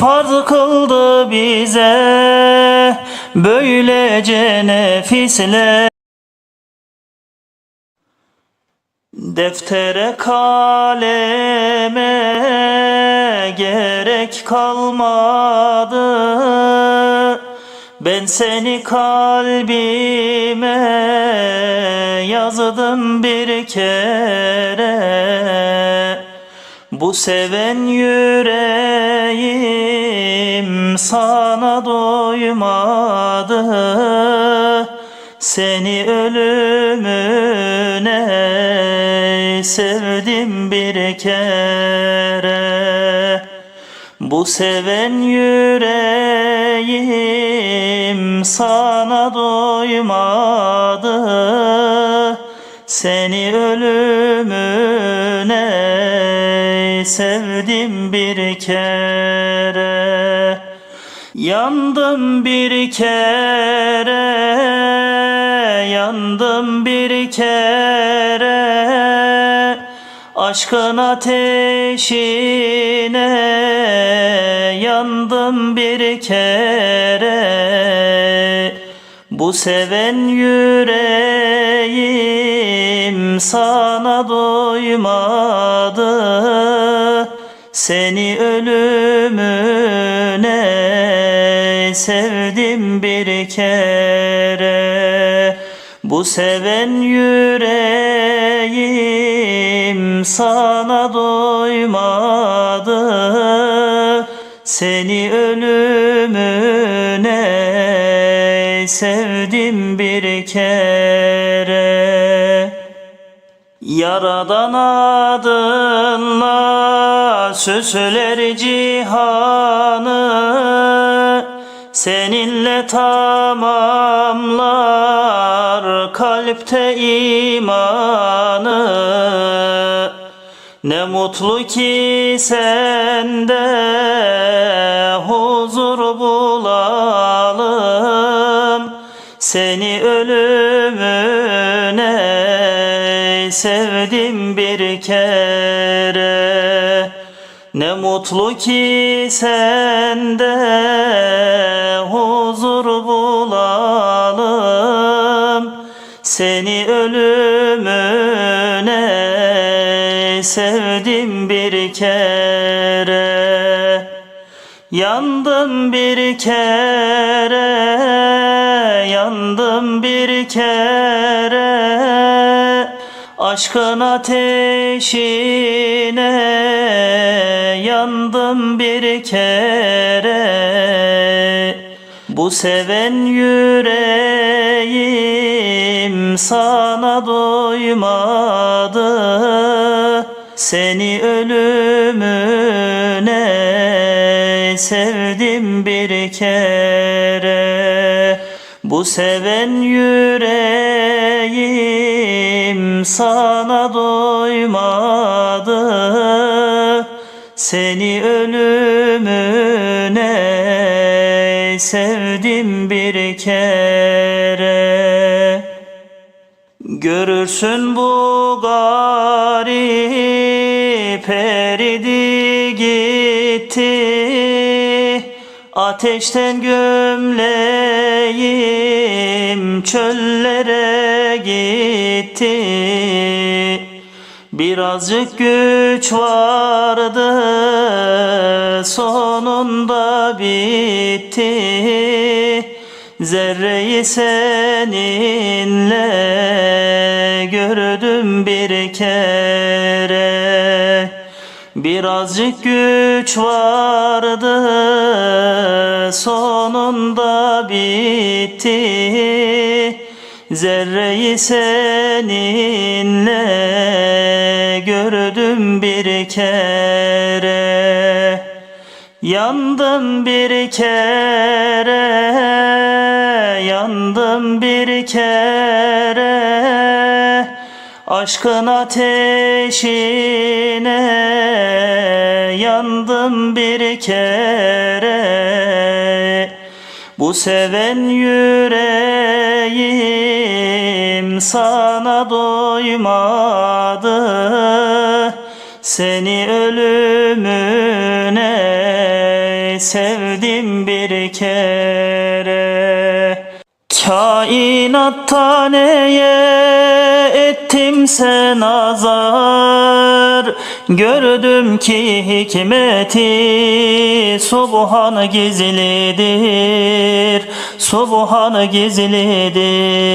farz kıldı bize Böylece nefisle. Deftere kaleme gerek kalmadı. Ben seni kalbime yazdım bir kere Bu seven yüreğim sana doymadı. Seni ölümüne sevdim bir kere. Bu seven yüreğim sana doymadı. Seni ölümüne sevdim bir kere. Yandım bir kere, yandım bir kere. Aşkın ateşine yandım bir kere Bu seven yüreğim sana doymadı. Seni ölümüne sevdim bir kere. Bu seven yüreğim sana doymadı. Seni ölümüne sevdim bir kere. Yaradan adınla süsler cihanı Seninle tamamlar kalpte imanı. Ne mutlu ki sende huzur Seni ölümüne sevdim bir kere. Ne mutlu ki sende huzur bulalım. Seni ölümüne sevdim bir kere. Yandım bir kere, kere Aşkın ateşine yandım bir kere. Bu seven yüreğim sana doymadı. Seni ölümüne sevdim bir kere Bu seven yüreğim sana doymadı. Seni ölümüne sevdim bir kere. Görürsün bu garip eridi gitti. Ateşten gömleğim çöllere gitti. Birazcık güç vardı sonunda bitti. Zerreyi seninle gördüm Birazcık güç vardı sonunda bitti. Zerreyi seninle gördüm bir kere. Yandım bir kere, yandım bir kere Aşkın ateşine yandım bir kere. Bu seven yüreğim sana doymadı. Seni ölümüne sevdim bir kere Kainatta neye ettimse nazar Gördüm ki hikmeti Subhan gizlidir Subhan gizlidir.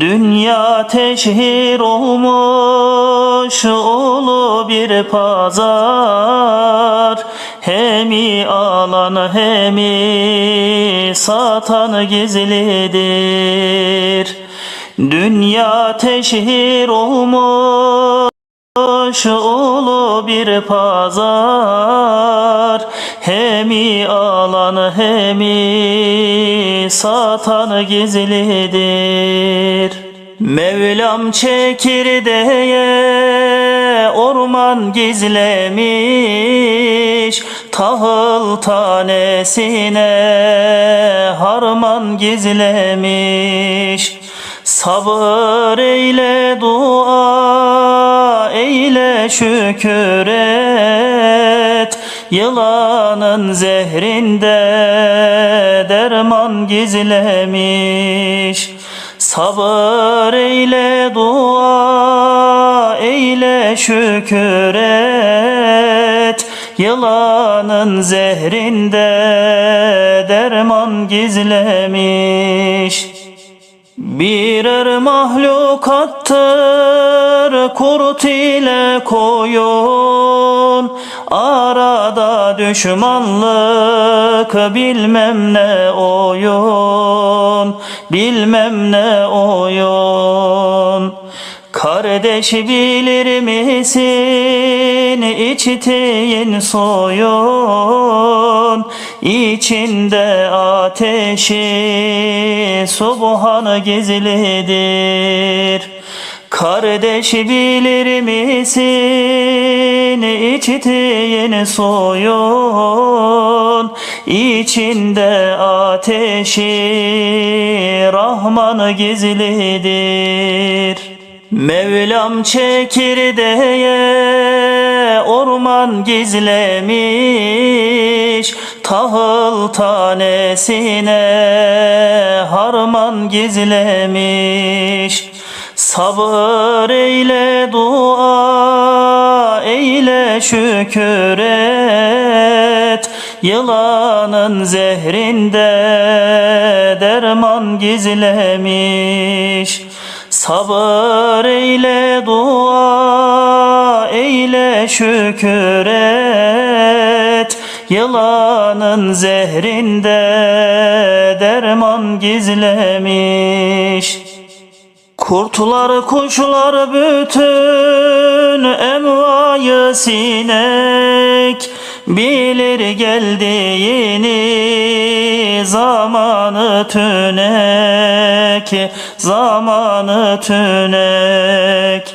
Dünya teşhir olmuş ulu bir pazar Hemi alan hemi satan gizlidir. Dünya teşhir olmuş ulu bir pazar. Hemi alan hemi satan gizlidir Mevlam çekirdeğe orman gizlemiş Tahıl tanesine harman gizlemiş. Sabır eyle dua eyle şükür et. Yılanın zehrinde derman gizlemiş Sabır eyle dua eyle şükür et. Yılanın zehrinde derman gizlemiş. Birer mahlukattır kurt ile koyun. Arada düşmanlık bilmem ne oyun. Bilmem ne oyun Kardeş bilir misin içtiğin suyun içinde ateşi subhan gizlidir? Kardeş bilir misin içtiğin suyun içinde ateşi Rahman gizlidir Mevlam çekirdeğe orman gizlemiş Tahıl tanesine harman gizlemiş. Sabır eyle dua eyle şükür et. Yılanın zehrinde derman gizlemiş Sabır eyle dua eyle şükür et. Yılanın zehrinde derman gizlemiş. Kurtlar kuşlar bütün envayı sinek. Bilir geldiğini zamanı tünek Zamanı tünek.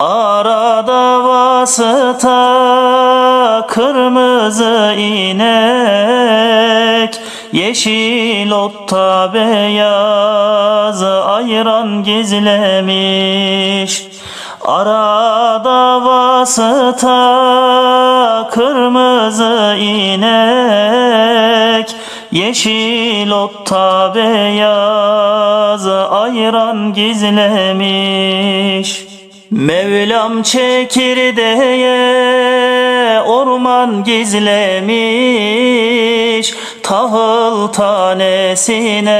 Arada vasıta kırmızı inek. Yeşil otta beyaz ayran gizlemiş. Arada vasıta kırmızı inek Yeşil otta beyaz ayran gizlemiş. Mevlam çekirdeğe orman gizlemiş. Tahıl tanesine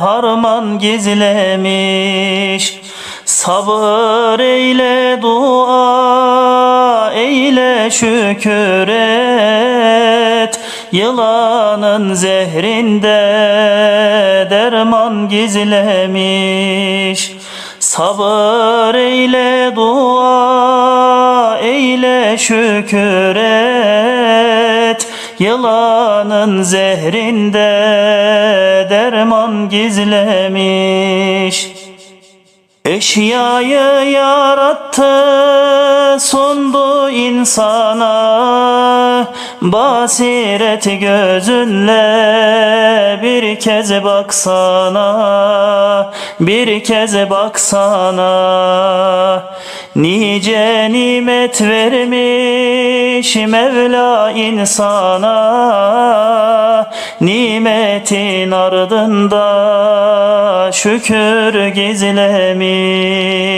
harman gizlemiş. Sabır eyle dua eyle şükür et Yılanın zehrinde derman gizlemiş. Sabır eyle dua eyle şükür et. Yılanın zehrinde derman gizlemiş. Eşyayı yarattı sundu insana Basiret gözünle bir kez baksana Bir kez baksana. Nice nimet vermiş Mevla insana Nimetin ardında şükür gizlemiş